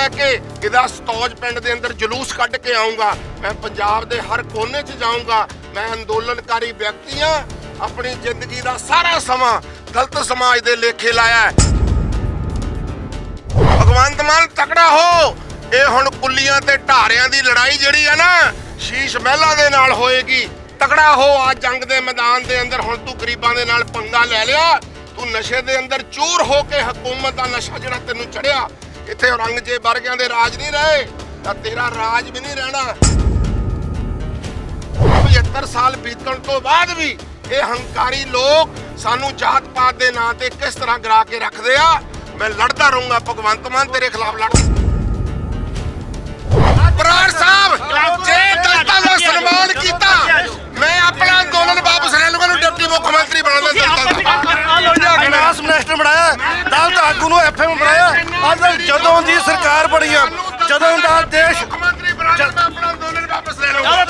ਲੈ ਕੇ ਇਹਦਾ ਸਤੌਜ ਪਿੰਡ ਦੇ ਅੰਦਰ ਜਲੂਸ ਕੱਢ ਕੇ ਆਉਂਗਾ ਮੈਂ ਪੰਜਾਬ ਦੇ ਹਰ ਕੋਨੇ 'ਚ ਜਾਊਂਗਾ। ਮੈਂ ਅੰਦੋਲਨਕਾਰੀ ਵਿਅਕਤੀਆਂ ਆਪਣੀ ਜ਼ਿੰਦਗੀ ਦਾ ਸਾਰਾ ਸਮਾਂ ਗਲਤ ਸਮਾਜ ਦੇ ਲੇਖੇ ਲਾਇਆ ਹੈ। ਭਗਵੰਤ ਮਾਨ ਤਕੜਾ ਹੋ। ਇਹ ਹੁਣ ਕੁੱਲੀਆਂ ਤੇ ਢਾਰਿਆਂ ਦੀ ਲੜਾਈ ਜਿਹੜੀ ਆ ਨਾ, ਸ਼ੀਸ਼ ਮਹਿਲਾ ਦੇ ਨਾਲ ਹੋਏਗੀ। ਤਕੜਾ ਹੋ ਆ ਜੰਗ ਦੇ ਮੈਦਾਨ ਦੇ ਅੰਦਰ। ਹੁਣ ਤੂੰ ਗਰੀਬਾਂ ਦੇ ਨਾਲ ਪੰਗਾ ਲੈ ਲਿਆ। ਤੂੰ ਨਸ਼ੇ ਦੇ ਅੰਦਰ ਚੂਰ ਹੋ ਕੇ ਹਕੂਮਤ ਦਾ ਨਸ਼ਾ ਜਿਹੜਾ ਤੈਨੂੰ ਚੜਿਆ ਇੱਥੇ ਔਰੰਗਜ਼ੇਬ ਵਰਗਿਆਂ ਦੇ ਰਾਜ ਨਹੀਂ ਰਹੇ ਤਾਂ ਤੇਰਾ ਰਾਜ ਵੀ ਨਹੀਂ ਰਹਿਣਾ। 75 ਸਾਲ ਬੀਤਣ ਤੋਂ ਬਾਅਦ ਵੀ ਇਹ ਹੰਕਾਰੀ ਲੋਕ ਸਾਨੂੰ ਜਾਤ ਪਾਤ ਦੇ ਨਾਂ ਤੇ ਕਿਸ ਤਰ੍ਹਾਂ ਗਰਾ ਕੇ ਰੱਖਦੇ ਆ? ਮੈਂ ਲੜਦਾ ਰਹੂੰਗਾ ਭਗਵੰਤ ਮਾਨ ਤੇਰੇ ਖਿਲਾਫ ਲੜ ਬਰਾੜ ਸਾਹਿਬ ਜੇ ਦਲਤਾਂ ਦਾ ਸਨਮਾਨ ਕੀਤਾ ਮੈਂ ਆਪਣਾ ਅੰਦੋਲਨ ਵਾਪਸ ਲੈ ਲੂੰਗਾ ਨੂੰ ਡਿਪਟੀ ਮੁੱਖ ਮੰਤਰੀ ਬਣਾ ਦਿੰਦਾ ਫਾਈਨਾਂਸ ਮਿਨਿਸਟਰ ਬਣਾਇਆ। ਦਲਤ ਆਗੂ ਨੂੰ ਐਫਐਮ ਬਣਾਇਆ। ਅੱਜ ਜਦੋਂ ਦੀ ਸਰਕਾਰ ਬਣੀ ਆ ਜਦੋਂ ਦਾ ਦੇਸ਼ ਮੁੱਖ ਮੰਤਰੀ ਬਣਾ ਦਿੰਦਾ ਆਪਣਾ ਅੰਦੋਲਨ ਵਾਪਸ ਲੈ ਲੂੰਗਾ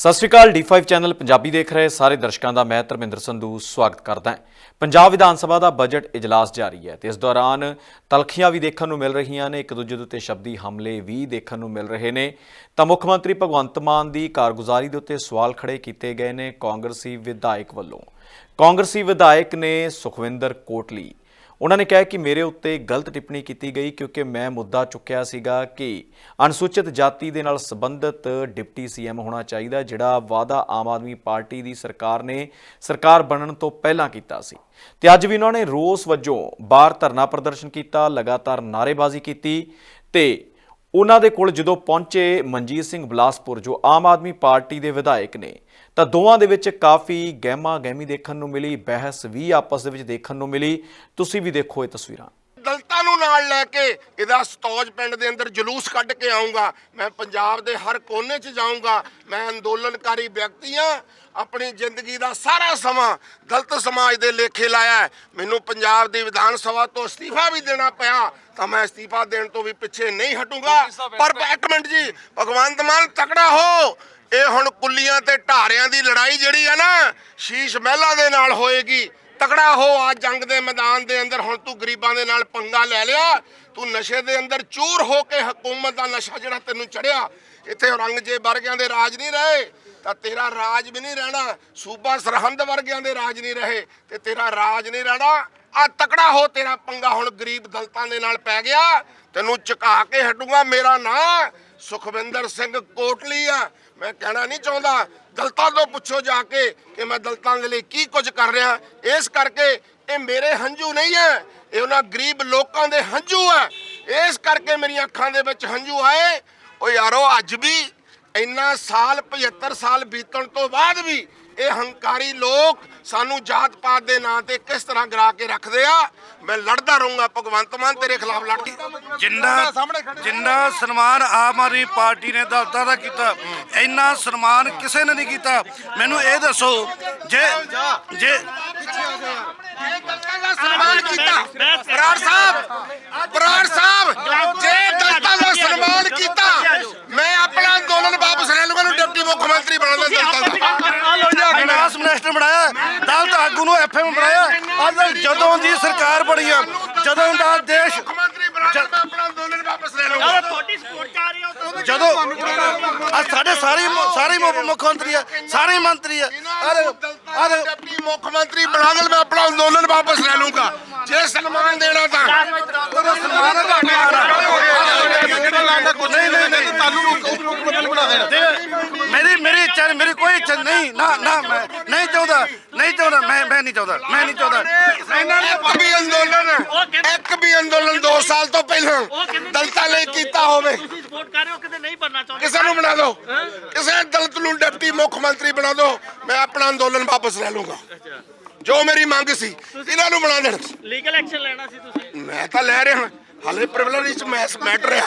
ਸਤਿ ਸ਼੍ਰੀ ਅਕਾਲ D5 ਚੈਨਲ ਪੰਜਾਬੀ ਦੇਖ ਰਹੇ ਸਾਰੇ ਦਰਸ਼ਕਾਂ ਦਾ, ਮੈਂ ਧਰਮਿੰਦਰ ਸੰਧੂ ਸਵਾਗਤ ਕਰਦਾ ਹਾਂ। ਪੰਜਾਬ ਵਿਧਾਨ ਸਭਾ ਦਾ ਬਜਟ ਇਜਲਾਸ ਜਾਰੀ ਹੈ ਤੇ ਇਸ ਦੌਰਾਨ ਤਲਖੀਆਂ ਵੀ ਦੇਖਣ ਨੂੰ ਮਿਲ ਰਹੀਆਂ ਨੇ, ਇੱਕ ਦੂਜੇ ਦੇ ਉੱਤੇ ਸ਼ਬਦੀ ਹਮਲੇ ਵੀ ਦੇਖਣ ਨੂੰ ਮਿਲ ਰਹੇ ਨੇ। ਤਾਂ ਮੁੱਖ ਮੰਤਰੀ ਭਗਵੰਤ ਮਾਨ ਦੀ ਕਾਰਗੁਜ਼ਾਰੀ ਦੇ ਉੱਤੇ ਸਵਾਲ ਖੜੇ ਕੀਤੇ ਗਏ ਨੇ ਕਾਂਗਰਸੀ ਵਿਧਾਇਕ ਵੱਲੋਂ। ਕਾਂਗਰਸੀ ਵਿਧਾਇਕ ਨੇ ਸੁਖਵਿੰਦਰ ਕੋਟਲੀ ਉਹਨਾਂ ਨੇ ਕਿਹਾ ਕਿ ਮੇਰੇ ਉੱਤੇ ਗਲਤ ਟਿੱਪਣੀ ਕੀਤੀ ਗਈ ਕਿਉਂਕਿ ਮੈਂ ਮੁੱਦਾ ਚੁੱਕਿਆ ਸੀਗਾ ਕਿ ਅਨੁਸੂਚਿਤ ਜਾਤੀ ਦੇ ਨਾਲ ਸੰਬੰਧਿਤ ਡਿਪਟੀ ਸੀਐਮ ਹੋਣਾ ਚਾਹੀਦਾ ਜਿਹੜਾ ਵਾਅਦਾ ਆਮ ਆਦਮੀ ਪਾਰਟੀ ਦੀ ਸਰਕਾਰ ਨੇ ਸਰਕਾਰ ਬਣਨ ਤੋਂ ਪਹਿਲਾਂ ਕੀਤਾ ਸੀ। ਤੇ ਅੱਜ ਵੀ ਉਹਨਾਂ ਨੇ ਰੋਸ ਵਜੋਂ ਬਾਹਰ ਧਰਨਾ ਪ੍ਰਦਰਸ਼ਨ ਕੀਤਾ, ਲਗਾਤਾਰ ਨਾਅਰੇਬਾਜ਼ੀ ਕੀਤੀ ਤੇ ਉਹਨਾਂ ਦੇ ਕੋਲ ਜਦੋਂ ਪਹੁੰਚੇ ਮਨਜੀਤ ਸਿੰਘ ਬਲਾਸਪੁਰ, ਜੋ ਆਮ ਆਦਮੀ ਪਾਰਟੀ ਦੇ ਵਿਧਾਇਕ ਨੇ ਤਾਂ ਦੋਵਾਂ ਦੇ ਵਿੱਚ ਕਾਫੀ ਗਹਿਮਾ ਗਹਿਮੀ ਦੇਖਣ ਨੂੰ ਮਿਲੀ ਬਹਿਸ ਵੀ ਆਪਸ ਦੇ ਵਿੱਚ ਦੇਖਣ ਨੂੰ ਮਿਲੀ। ਤੁਸੀਂ ਵੀ ਦੇਖੋ ਇਹ ਤਸਵੀਰਾਂ। ਦਲਤਾਂ ਨੂੰ ਨਾਲ ਲੈ ਕੇ ਇਹਦਾ ਸਤੌਜ ਪਿੰਡ ਦੇ ਅੰਦਰ ਜਲੂਸ ਕੱਢ ਕੇ ਆਉਂਗਾ ਮੈਂ ਪੰਜਾਬ ਦੇ ਹਰ ਕੋਨੇ 'ਚ ਜਾਊਂਗਾ। ਮੈਂ ਅੰਦੋਲਨਕਾਰੀ ਵਿਅਕਤੀਆਂ ਆਪਣੀ ਜ਼ਿੰਦਗੀ ਦਾ ਸਾਰਾ ਸਮਾਂ ਗਲਤ ਸਮਾਜ ਦੇ ਲੇਖੇ ਲਾਇਆ। ਮੈਨੂੰ ਪੰਜਾਬ ਦੀ ਵਿਧਾਨ ਸਭਾ ਤੋਂ ਅਸਤੀਫਾ ਵੀ ਦੇਣਾ ਪਿਆ ਤਾਂ ਮੈਂ ਅਸਤੀਫਾ ਦੇਣ ਤੋਂ ਵੀ ਪਿੱਛੇ ਨਹੀਂ ਹਟੂੰਗਾ। ਪਰ ਇੱਕ ਮਿੰਟ ਜੀ ਭਗਵੰਤ ਮਾਨ ਤਕੜਾ ਹੋ। ਇਹ ਹੁਣ ਕੁੱਲੀਆਂ ਤੇ ਢਾਰਿਆਂ ਦੀ ਲੜਾਈ ਜਿਹੜੀ ਆ ਨਾ, ਸ਼ੀਸ਼ ਮਹਿਲਾ ਦੇ ਨਾਲ ਹੋਏਗੀ। ਤਕੜਾ ਹੋ ਆ ਜੰਗ ਦੇ ਮੈਦਾਨ ਦੇ ਅੰਦਰ, ਹੁਣ ਤੂੰ ਗਰੀਬਾਂ ਦੇ ਨਾਲ ਪੰਗਾ ਲੈ ਲਿਆ, ਤੂੰ ਨਸ਼ੇ ਦੇ ਅੰਦਰ ਚੂਰ ਹੋ ਕੇ ਹਕੂਮਤ ਦਾ ਨਸ਼ਾ ਜਿਹੜਾ ਤੈਨੂੰ ਚੜਿਆ, ਇੱਥੇ ਔਰੰਗਜ਼ੇਬ ਵਰਗਿਆਂ ਦੇ ਰਾਜ ਨਹੀਂ ਰਹੇ, ਤਾਂ ਤੇਰਾ ਰਾਜ ਵੀ ਨਹੀਂ ਰਹਿਣਾ, ਸੂਬਾ ਸਰਹੰਦ ਵਰਗਿਆਂ ਦੇ ਰਾਜ ਨਹੀਂ ਰਹੇ, ਤੇ ਤੇਰਾ ਰਾਜ ਨਹੀਂ ਰਹਿਣਾ। ਆ ਤਕੜਾ ਹੋ ਤੇਰਾ ਪੰਗਾ ਹੁਣ ਗਰੀਬ ਦਲਤਾਂ ਦੇ ਨਾਲ ਪੈ ਗਿਆ, ਤੈਨੂੰ ਝੁਕਾ ਕੇ ਹਟੂਗਾ ਮੇਰਾ ਨਾਂ, ਸੁਖਵਿੰਦਰ ਸਿੰਘ ਕੋਟਲੀ ਆ। ਮੈਂ ਕਹਿਣਾ ਨਹੀਂ ਚਾਹੁੰਦਾ। ਦਲਤਾਂ ਤੋਂ ਪੁੱਛੋ ਜਾ ਕੇ ਕਿ ਮੈਂ ਦਲਤਾਂ ਦੇ ਲਈ ਕੀ ਕੁਝ ਕਰ ਰਿਹਾ। ਇਸ ਕਰਕੇ ਇਹ ਮੇਰੇ ਹੰਝੂ ਨਹੀਂ ਹੈ। ਇਹ ਉਹਨਾਂ ਗਰੀਬ ਲੋਕਾਂ ਦੇ ਹੰਝੂ ਹੈ। ਇਸ ਕਰਕੇ ਮੇਰੀਆਂ ਅੱਖਾਂ ਦੇ ਵਿੱਚ ਹੰਝੂ ਆਏ। ਓ ਯਾਰੋ, ਅੱਜ ਵੀ ਇੰਨਾ ਸਾਲ 75 ਸਾਲ ਬੀਤਣ ਤੋਂ ਬਾਅਦ ਵੀ ਇਹ ਹੰਕਾਰੀ ਲੋਕ ਸਾਨੂੰ ਜਾਤ ਪਾਤ ਦੇ ਨਾਂ ਤੇ ਕਿਸ ਤਰ੍ਹਾਂ ਗਰਾ ਕੇ ਰੱਖਦੇ ਆ? ਮੈਂ ਲੜਦਾ ਰਹੂੰਗਾ ਭਗਵੰਤ ਮਾਨ ਤੇਰੇ ਖਿਲਾਫ ਲੜ ਜਿੰਨਾ ਜਿੰਨਾ ਸਨਮਾਨ ਆਮ ਆਦਮੀ ਪਾਰਟੀ ਨੇ ਦਲਤਾਂ ਦਾ ਕੀਤਾ ਇੰਨਾ ਸਨਮਾਨ ਕਿਸੇ ਨੇ ਨਹੀਂ ਕੀਤਾ। ਮੈਨੂੰ ਇਹ ਦੱਸੋ ਜੇ ਜੇ ਦਲਤਾਂ ਦਾ ਸਨਮਾਨ ਕੀਤਾ। ਬਰਾੜ ਸਾਹਿਬ ਬਰਾੜ ਸਾਹਿਬ ਜੇ ਦਲਤਾਂ ਦਾ ਸਨਮਾਨ ਕੀਤਾ ਮੈਂ ਆਪਣਾ ਅੰਦੋਲਨ ਵਾਪਸ ਲੈ ਮੁੱਖ ਮੰਤਰੀ ਬਣਾ ਦਿੰਦਾ ਦਲਤਾਂ ਦਾ ਫਾਈਨਾਂਸ ਮਿਨਿਸਟਰ ਬਣਾਇਆ ਦਲਤ ਆਗੂ ਨੂੰ ਐਫਐਮ ਬਣਾਇਆ। ਅੱਜ ਜਦੋਂ ਦੀ ਸਰਕਾਰ ਬਣੀ ਆ ਜਦੋਂ ਦਾ ਦੇਸ਼ ਤਾਂ ਜਦੋਂ ਆ ਸਾਡੇ ਸਾਰੇ ਸਾਰੇ ਮੁੱਖ ਮੰਤਰੀ ਆ ਸਾਰੇ ਮੰਤਰੀ ਆ। ਅਰੇ ਅਰੇ ਮੁੱਖ ਮੰਤਰੀ ਬਣਾ ਦੇ ਮੈਂ ਆਪਣਾ ਅੰਦੋਲਨ ਵਾਪਸ ਲੈ ਲੂੰਗਾ ਜੇ ਸਨਮਾਨ ਦੇਣਾ ਤਾਂ ਨਹੀਂ ਨਹੀਂ ਨਹੀਂ ਤੁਹਾਨੂੰ ਮੇਰੀ ਮੇਰੀ ਇੱਛਾ ਮੇਰੀ ਕੋਈ ਇੱਛਾ ਨਹੀਂ। ਨਾ ਨਾ ਮੈਂ ਨਹੀਂ ਚਾਹੁੰਦਾ ਨਹੀਂ ਚਾਹੁੰਦਾ ਮੈਂ ਮੈਂ ਨਹੀਂ ਚਾਹੁੰਦਾ ਮੈਂ ਨਹੀਂ ਚਾਹੁੰਦਾ। ਇਹਨਾਂ ਨੇ ਇੱਕ ਵੀ ਅੰਦੋਲਨ ਇੱਕ ਵੀ ਅੰਦੋਲਨ 2 ਸਾਲ ਤੋਂ ਪਹਿਲਾਂ ਦਲਤਾਂ ਲਈ ਕੀਤਾ ਹੋਵੇ। ਤੁਸੀਂ ਸਪੋਰਟ ਕਰ ਰਹੇ ਹੋ ਕਿਤੇ ਨਹੀਂ ਬਣਨਾ ਚਾਹੁੰਦੇ? ਕਿਸੇ ਨੂੰ ਬਣਾ ਦਿਓ ਕਿਸੇ ਦਲਿਤ ਨੂੰ ਡਿਪਟੀ ਮੁੱਖ ਮੰਤਰੀ ਬਣਾ ਦਿਓ ਮੈਂ ਆਪਣਾ ਅੰਦੋਲਨ ਵਾਪਸ ਲੈ ਲੂੰਗਾ ਜੋ ਮੇਰੀ ਮੰਗ ਸੀ ਇਹਨਾਂ ਨੂੰ ਬਣਾ ਦੇਣ। ਲੀਗਲ ਐਕਸ਼ਨ ਲੈਣਾ ਸੀ ਤੁਸੀਂ। ਮੈਂ ਤਾਂ ਲੈ ਰਿਹਾ ਹਾਲੇ ਪ੍ਰਿਵਿਲੇਜ ਚ ਮੈਸ ਮੈਟਰ ਆ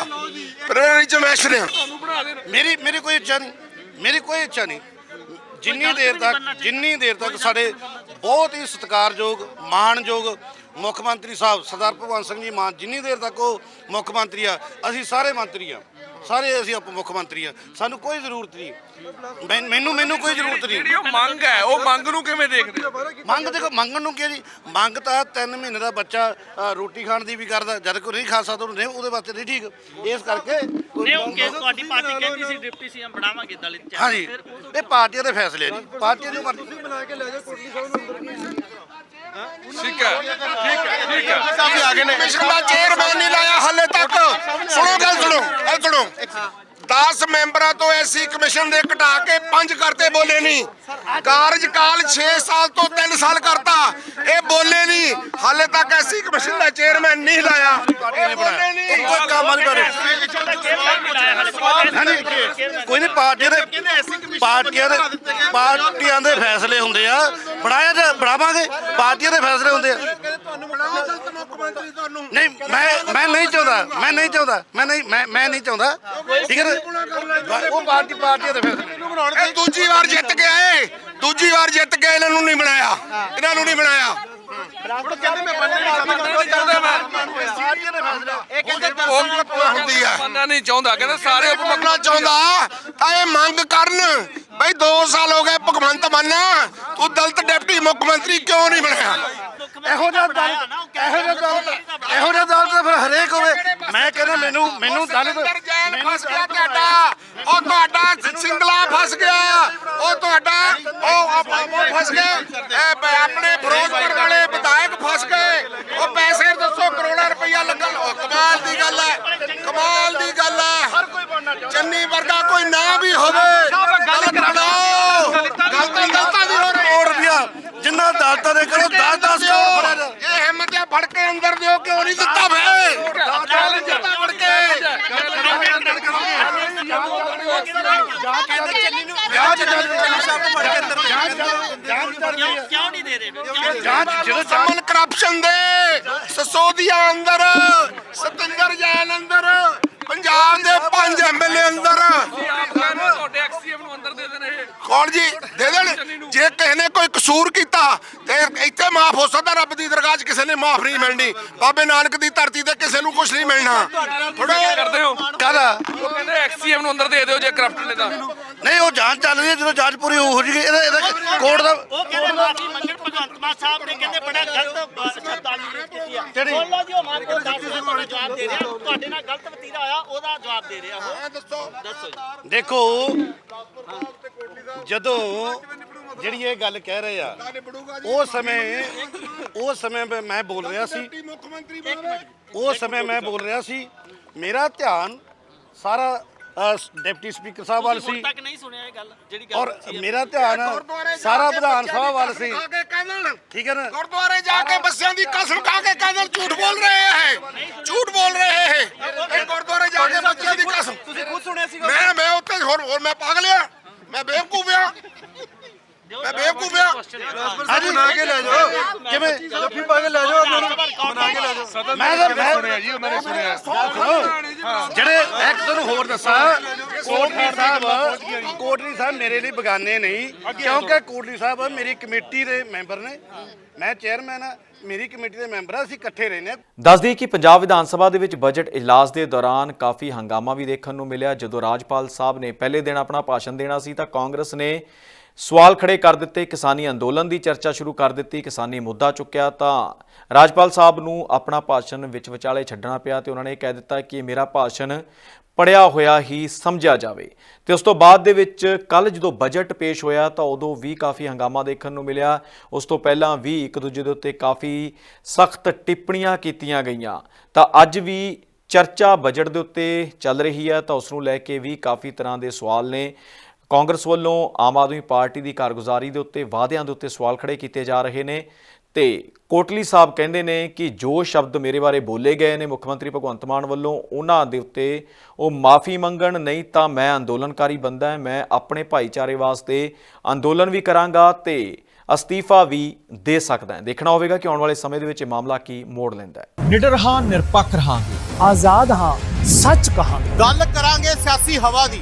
ਪ੍ਰਿਵਿਲੇਜ ਚ ਮੈਸ਼ ਰਿਹਾ। ਮੇਰੀ ਮੇਰੀ ਕੋਈ ਇੱਛਾ ਨਹੀਂ। ਮੇਰੀ ਕੋਈ ਇੱਛਾ ਨਹੀਂ। ਜਿੰਨੀ ਦੇਰ ਤੱਕ ਜਿੰਨੀ ਦੇਰ ਤੱਕ ਸਾਡੇ ਬਹੁਤ ਹੀ ਸਤਿਕਾਰਯੋਗ ਮਾਣਯੋਗ ਮੁੱਖ ਮੰਤਰੀ ਸਾਹਿਬ ਸਰਦਾਰ ਭਗਵੰਤ ਸਿੰਘ ਜੀ ਮਾਨ ਜਿੰਨੀ ਦੇਰ ਤੱਕ ਉਹ ਮੁੱਖ ਮੰਤਰੀ ਆ ਅਸੀਂ ਸਾਰੇ ਮੰਤਰੀ ਆ। ਸਾਰੇ ਅਸੀਂ ਉਪ ਮੁੱਖ ਮੰਤਰੀ ਆ। ਸਾਨੂੰ ਕੋਈ ਜ਼ਰੂਰਤ ਨਹੀਂ। ਮੈਂ- ਮੈਨੂੰ ਮੈਨੂੰ ਕੋਈ ਜ਼ਰੂਰਤ ਨਹੀਂ। ਜਿਹੜੀ ਉਹ ਮੰਗ ਹੈ ਉਹ ਮੰਗ ਨੂੰ ਕਿਵੇਂ ਦੇਖਦੇ ਹੋ? ਮੰਗ ਦੇਖੋ ਮੰਗਣ ਨੂੰ ਕੀ ਹੈ ਜੀ। ਮੰਗ ਤਾਂ 3 ਮਹੀਨੇ ਦਾ ਬੱਚਾ ਅ, ਰੋਟੀ ਖਾਣ ਦੀ ਵੀ ਕਰਦਾ ਜਦ ਕੋਈ ਨਹੀਂ ਖਾ ਸਕਦਾ ਉਹਨੂੰ ਨਹੀਂ ਉਹਦੇ ਵਾਸਤੇ ਨਹੀਂ ਠੀਕ। ਇਸ ਕਰਕੇ ਕੋਈ ਨਹੀਂ ਉਹ ਕਿ ਤੁਹਾਡੀ ਪਾਰਟੀ ਕਹਿੰਦੀ ਸੀ ਡਿਪਟੀ ਸੀਐਮ ਬਣਾਵਾਂਗੇ ਦਲਿਤ ਚ ਹਾਂਜੀ। ਇਹ ਪਾਰਟੀਆਂ ਦੇ ਫੈਸਲੇ ਜੀ। ਪਾਰਟੀਆਂ ਦੇ ਮਰਜ਼ੀ ਠੀਕ ਹੈ ਠੀਕ ਹੈ ਠੀਕ ਹੈ। ਕਮਿਸ਼ਨ ਦਾ ਚੇਅਰਮੈਨ ਨਹੀਂ ਲਾਇਆ ਹਾਲੇ ਤੱਕ। ਸੁਣੋ ਗੱਲ ਸੁਣੋ ਗੱਲ ਸੁਣੋ। 10 ਮੈਂਬਰਾਂ ਤੋਂ ਐਸੀ ਕਮਿਸ਼ਨ ਦੇ ਘਟਾ ਕੇ ਪੰਜ ਕਰਤੇ ਬੋਲੇ ਨਹੀਂ ਕਾਰਜਕਾਲ 6 ਸਾਲ ਤੋਂ 3 ਸਾਲ ਕਰਤਾ। ਇਹ ਬੋਲੇ ਨਹੀਂ ਹਾਲੇ ਤੱਕ ਐਸੀ ਕਮਿਸ਼ਨ ਦਾ ਚੇਅਰਮੈਨ ਨਹੀਂ ਲਾਇਆ। ਇਹ ਬੋਲੇ ਨਹੀਂ ਕੋਈ ਕੰਮ ਨਹੀਂ ਕਰੇ ਕੋਈ ਨਹੀਂ ਪਾਰਟੀਆਂ ਦੇ ਪਾਰਟੀਆਂ ਦੇ ਪਾਰਟੀਆਂ ਦੇ ਫੈਸਲੇ ਹੁੰਦੇ ਆ। ਬਣਾਇਆ ਜਾਂ ਬਣਾਵਾਂਗੇ ਪਾਰਟੀਆਂ ਦੇ ਫੈਸਲੇ ਹੁੰਦੇ ਆ। ਨਹੀਂ ਮੈਂ ਮੈਂ ਨਹੀਂ ਚਾਹੁੰਦਾ ਮੈਂ ਨਹੀਂ ਚਾਹੁੰਦਾ ਮੈਂ ਨਹੀਂ ਮੈਂ ਮੈਂ ਨਹੀਂ ਚਾਹੁੰਦਾ। ਠੀਕ ਹੈ ਨਾ? ਉਹ ਪਾਰਟੀ ਪਾਰਟੀਆਂ ਦੇ ਫੈਸਲੇ। ਇਹ ਦੂਜੀ ਵਾਰ ਜਿੱਤ ਕੇ ਆਏ ਦੂਜੀ ਵਾਰ ਜਿੱਤ ਕੇ ਇਹਨਾਂ ਨੂੰ ਨਹੀਂ ਬਣਾਇਆ। ਇਹਨਾਂ ਨੂੰ ਨਹੀਂ ਬਣਾਇਆ। ਹੁੰਦੀ ਆ ਮੰਨਣਾ ਨਹੀਂ ਚਾਹੁੰਦਾ ਕਹਿੰਦਾ ਸਾਰੇ ਮੰਗਣਾ ਚਾਹੁੰਦਾ ਤਾਂ ਇਹ ਮੰਗ ਕਰਨ। ਬਈ 2 ਸਾਲ ਹੋ ਗਏ ਭਗਵੰਤ ਮਾਨ ਤੂੰ ਦਲਿਤ ਡਿਪਟੀ ਮੁੱਖ ਮੰਤਰੀ ਕਿਉਂ ਨਹੀਂ ਬਣਿਆ? ਇਹੋ ਜਿਹਾ ਦਲ ਇਹੋ ਜਿਹਾ ਦਲ ਇਹੋ ਜਿਹਾ ਦਲ ਤਾਂ ਫਿਰ ਹਰੇਕ ਹੋਵੇ। ਮੈਂ ਕਹਿੰਦਾ ਮੈਨੂੰ ਮੈਨੂੰ ਦਲਿਤ ਸੁਰਿੰਦਰ ਜੈਨ ਫਸ ਗਿਆ ਤੁਹਾਡਾ। ਉਹ ਤੁਹਾਡਾ ਸਿੰਗਲਾ ਫਸ ਗਿਆ। ਉਹ ਤੁਹਾਡਾ ਉਹ ਆਪ- ਉਹ ਫਸ ਗਿਆ ਇਹ ਆਪਣੇ ਫਿਰੋਜ਼ਪੁਰ ਵਾਲੇ ਵਿਧਾਇਕ ਫਸ ਗਏ। ਉਹ ਪੈਸੇ ਦੱਸੋ ਕਰੋੜਾਂ ਰੁਪਈਆ ਲੱਗਣ। ਉਹ ਕਮਾਲ ਦੀ ਗੱਲ ਹੈ। ਕਮਾਲ ਦੀ ਗੱਲ ਹੈ। ਚੰਨੀ ਵਰਗਾ ਕੋਈ ਨਾਂ ਵੀ ਹੋਵੇ ਗੱਲ ਬਣਾਓ ਗੱਲ ਤਾਂ ਦਲਤਾਂ ਦੀ ਹੋ ਰਹੀ ਕਰੋੜ ਰੁਪਇਆ ਜਿੰਨਾ ਦਾਤਾ ਦੇ ਕਰੋ 10 10 ਕਰੋੜ ਫੜਿਆ ਜਾ- ਇਹ ਹਿੰਮਤ ਹੈ ਫੜ ਕੇ ਅੰਦਰ ਦਿਓ ਕਿਉਂ ਨਹੀਂ ਦਿੱਤਾ ਵੇ ਚੱਲ ਜਿੱਤਾ ਫੜ ਕੇ। ਕਿਉਂ ਕਿਉਂ ਨਹੀਂ ਦੇ ਰਹੇ? ਜਾਂਚ ਜਦੋਂ ਸਮਨ ਕਰਪਸ਼ਨ ਦੇ ਸਸੋਦੀਆ ਅੰਦਰ ਸਤਿੰਦਰ ਜੈਨ ਅੰਦਰ ਪੰਜਾਬ ਦੇ ਪੰਜ ਐਮਐਲਏ ਅੰਦਰ। ਤੁਹਾਡੇ ਐਕਸੀਐਮ ਨੂੰ ਅੰਦਰ ਦੇ ਦੇਣ ਇਹ। ਕੌਣ ਜੀ? ਦੇ ਦੇਣ। ਜੇ ਕਿਸੇ ਨੇ ਕੋਈ ਕਸੂਰ ਕੀਤਾ ਮਾਫ ਹੋ ਸਕਦਾ ਰੱਬ ਦੀ ਦਰਗਾਹ 'ਚ ਕਿਸੇ ਨੇ ਮਾਫ ਨਹੀਂ ਮਿਲਣੀ। ਬਾਬੇ ਨਾਨਕ ਦੀ ਧਰਤੀ ਤੇ ਕਿਸੇ ਨੂੰ ਕੁਝ ਨਹੀਂ ਮਿਲਣਾ। ਥੋੜਾ ਕਰਦੇ ਹੋ। ਕਾਹਦਾ? ਉਹ ਕਹਿੰਦੇ ਐਕਸੀਐਮ ਨੂੰ ਅੰਦਰ ਦੇ ਦਿਓ ਜੇ ਕਰਪਟ ਨੇ ਤਾਂ। ਨਹੀਂ ਉਹ ਜਾਂਚ ਚੱਲ ਰਹੀ ਹੈ ਜਦੋਂ ਜਾਂਚ ਪੂਰੀ ਹੋ ਜੂਗੀ ਇਹਦਾ ਇਹਦਾ ਕੋਰਟ ਦਾ ਉਹ ਕਹਿੰਦੇ ਮਾਫੀ ਮੰਗਣ ਭਗਵੰਤ ਮਾਨ ਸਾਹਿਬ ਨੇ ਕਹਿੰਦੇ ਬੜਾ ਗਲਤ ਸ਼ਬਦਾਵਲੀ ਯੂਜ਼ ਕੀਤੀ ਆ ਬੋਲੋ ਜੀ ਉਹ ਮਾਨ ਕੋ ਦੱਸ ਰਿਹਾ ਤੁਹਾਡਾ ਜਵਾਬ ਦੇ ਰਿਹਾ। ਤੁਹਾਡੇ ਨਾਲ ਗਲਤ ਵਤੀਰਾ ਹੋਇਆ ਉਹਦਾ ਜਵਾਬ ਦੇ ਰਿਹਾ ਉਹ। ਦੱਸੋ ਦੱਸੋ ਜੀ ਦੇਖੋ ਜਦੋਂ ਜਿਹੜੀ ਇਹ ਗੱਲ ਕਹਿ ਰਹੇ ਆ ਉਹ ਸਮੇਂ ਉਹ ਸਮੇਂ ਮੈਂ- ਬੋਲ ਰਿਹਾ ਸੀ। ਮੁੱਖ ਮੰਤਰੀ ਉਹ ਸਮੇਂ ਮੈਂ ਬੋਲ ਰਿਹਾ ਸੀ। ਮੇਰਾ ਧਿਆਨ ਸਾਰਾ ਡਿਪਟੀ ਸਪੀਕਰ ਸਾਹਿਬ ਵੱਲ ਹੁਣ ਸੀ ਤੱਕ ਨਹੀਂ ਸੁਣਿਆ ਇਹ ਗੱਲ ਜਿਹੜੀ ਗੱਲ ਔਰ। ਮੇਰਾ ਧਿਆਨ ਸਾਰਾ ਵਿਧਾਨ ਸਭਾ ਵੱਲ ਸੀ। ਠੀਕ ਹੈ ਨਾ? ਗੁਰਦੁਆਰੇ ਜਾ ਕੇ ਬੱਸਿਆਂ ਦੀ ਕਸਮ ਖਾ ਕੇ ਕਹਿਣ ਝੂਠ ਬੋਲ ਰਹੇ ਹੈ ਝੂਠ ਬੋਲ ਰਹੇ ਹੈ ਇਹ ਗੁਰਦੁਆਰੇ ਜਾ ਕੇ ਬੱਚਿਆਂ ਦੀ ਕਸਮ। ਤੁਸੀਂ ਖੁਦ ਸੁਣਿਆ ਸੀ ਮੈਂ ਮੈਂ ਉੱਥੇ ਹੋਰ ਹੋਰ ਮੈਂ ਪਾਗਲ ਆ। ਮੈਂ ਬੇਵਕੂਫ ਆ। ਮੈਂ ਬੇਵਕੂਫ ਆ। ਹਾਂਜੀ। ਬਣਾ ਕੇ ਲੈ ਜਾਓ। ਕਿਵੇਂ? ਜੱਫੀ ਪਾ ਕੇ ਲੈ ਜਾਓ ਬਣਾ ਕੇ ਲੈ ਜਾਓ। ਮੈਂ ਤਾਂ ਮੈਂ ਸੁਣਿਆ ਜੀ ਉਹਨਾਂ ਨੇ ਸੁਣਿਆ। ਜਿਹੜੇ ਇੱਕ ਤੁਹਾਨੂੰ ਹੋਰ ਦੱਸਾਂ ਕੋਟਲੀ ਸਾਹਿਬ ਕੋਟਲੀ ਸਾਹਿਬ ਮੇਰੇ ਲਈ ਬਗਾਨੇ ਨਹੀਂ ਕਿਉਂਕਿ ਕੋਟਲੀ ਸਾਹਿਬ ਮੇਰੀ ਕਮੇਟੀ ਦੇ ਮੈਂਬਰ ਨੇ। ਮੈਂ ਚੇਅਰਮੈਨ ਆ ਮੇਰੀ ਕਮੇਟੀ ਦੇ ਮੈਂਬਰ ਆ ਅਸੀਂ ਇਕੱਠੇ ਰਹਿੰਦੇ ਹਾਂ ਦੱਸ ਕਿ ਪੰਜਾਬ ਵਿਧਾਨ ਸਭਾ ਦੇ ਵਿੱਚ ਬਜਟ ਇਜਲਾਸ ਦੇ ਦੌਰਾਨ ਕਾਫੀ ਹੰਗਾਮਾ ਵੀ ਦੇਖਣ ਨੂੰ ਮਿਲਿਆ। ਜਦੋਂ ਰਾਜਪਾਲ ਸਾਹਿਬ ਨੇ ਪਹਿਲੇ ਦਿਨ ਆਪਣਾ ਭਾਸ਼ਣ ਦੇਣਾ ਸੀ ਤਾਂ ਕਾਂਗਰਸ ਨੇ ਸਵਾਲ ਖੜੇ ਕਰ ਦਿੱਤੇ, ਕਿਸਾਨੀ ਅੰਦੋਲਨ ਦੀ ਚਰਚਾ ਸ਼ੁਰੂ ਕਰ ਦਿੱਤੀ, ਕਿਸਾਨੀ ਮੁੱਦਾ ਚੁੱਕਿਆ ਤਾਂ ਰਾਜਪਾਲ ਸਾਹਿਬ ਨੂੰ ਆਪਣਾ ਭਾਸ਼ਣ ਵਿੱਚ ਵਿਚਾਲੇ ਛੱਡਣਾ ਪਿਆ ਤੇ ਉਹਨਾਂ ਨੇ ਕਹਿ ਦਿੱਤਾ ਕਿ ਮੇਰਾ ਭਾਸ਼ਣ ਪੜਿਆ ਹੋਇਆ ਹੀ ਸਮਝਿਆ ਜਾਵੇ। ਤੇ ਉਸ ਤੋਂ ਬਾਅਦ ਦੇ ਵਿੱਚ ਕੱਲ ਜਦੋਂ ਬਜਟ ਪੇਸ਼ ਹੋਇਆ ਤਾਂ ਉਦੋਂ ਵੀ ਕਾਫੀ ਹੰਗਾਮਾ ਦੇਖਣ ਨੂੰ ਮਿਲਿਆ। ਉਸ ਤੋਂ ਪਹਿਲਾਂ ਵੀ ਇੱਕ ਦੂਜੇ ਦੇ ਉੱਤੇ ਕਾਫੀ ਸਖਤ ਟਿੱਪਣੀਆਂ ਕੀਤੀਆਂ ਗਈਆਂ। ਤਾਂ ਅੱਜ ਵੀ ਚਰਚਾ ਬਜਟ ਦੇ ਉੱਤੇ ਚੱਲ ਰਹੀ ਹੈ ਤਾਂ ਉਸ ਨੂੰ ਲੈ ਕੇ ਵੀ ਕਾਫੀ ਤਰ੍ਹਾਂ ਦੇ ਸਵਾਲ ਨੇ। ਕਾਂਗਰਸ ਵੱਲੋਂ ਆਮ ਆਦਮੀ ਪਾਰਟੀ ਦੀ ਕਾਰਗੁਜ਼ਾਰੀ ਦੇ ਉੱਤੇ ਵਾਅਦਿਆਂ ਦੇ ਉੱਤੇ ਸਵਾਲ ਖੜੇ ਕੀਤੇ ਜਾ ਰਹੇ ਨੇ ਤੇ ਕੋਟਲੀ ਸਾਹਿਬ ਕਹਿੰਦੇ ਨੇ ਕਿ ਜੋ ਸ਼ਬਦ ਮੇਰੇ ਬਾਰੇ ਬੋਲੇ ਗਏ ਨੇ ਮੁੱਖ ਮੰਤਰੀ ਭਗਵੰਤ ਮਾਨ ਵੱਲੋਂ ਉਹਨਾਂ ਦੇ ਉੱਤੇ ਉਹ ਮਾਫੀ ਮੰਗਣ ਨਹੀਂ ਤਾਂ ਮੈਂ ਅੰਦੋਲਨਕਾਰੀ ਬੰਦਾ ਹਾਂ ਮੈਂ ਆਪਣੇ ਭਾਈਚਾਰੇ ਵਾਸਤੇ ਅੰਦੋਲਨ ਵੀ ਕਰਾਂਗਾ ਤੇ ਅਸਤੀਫਾ ਵੀ ਦੇ ਸਕਦਾ ਹਾਂ। ਦੇਖਣਾ ਹੋਵੇਗਾ ਕਿ ਆਉਣ ਵਾਲੇ ਸਮੇਂ ਦੇ ਵਿੱਚ ਇਹ ਮਾਮਲਾ ਕੀ ਮੋੜ ਲੈਂਦਾ ਹੈ। ਨਿਡਰ ਹਾਂ ਨਿਰਪੱਖ ਰਹਾਂਗੇ। ਆਜ਼ਾਦ ਹਾਂ ਸੱਚ ਕਹਾਂਗੇ। ਗੱਲ ਕਰਾਂਗੇ ਸਿਆਸੀ ਹਵਾ ਦੀ।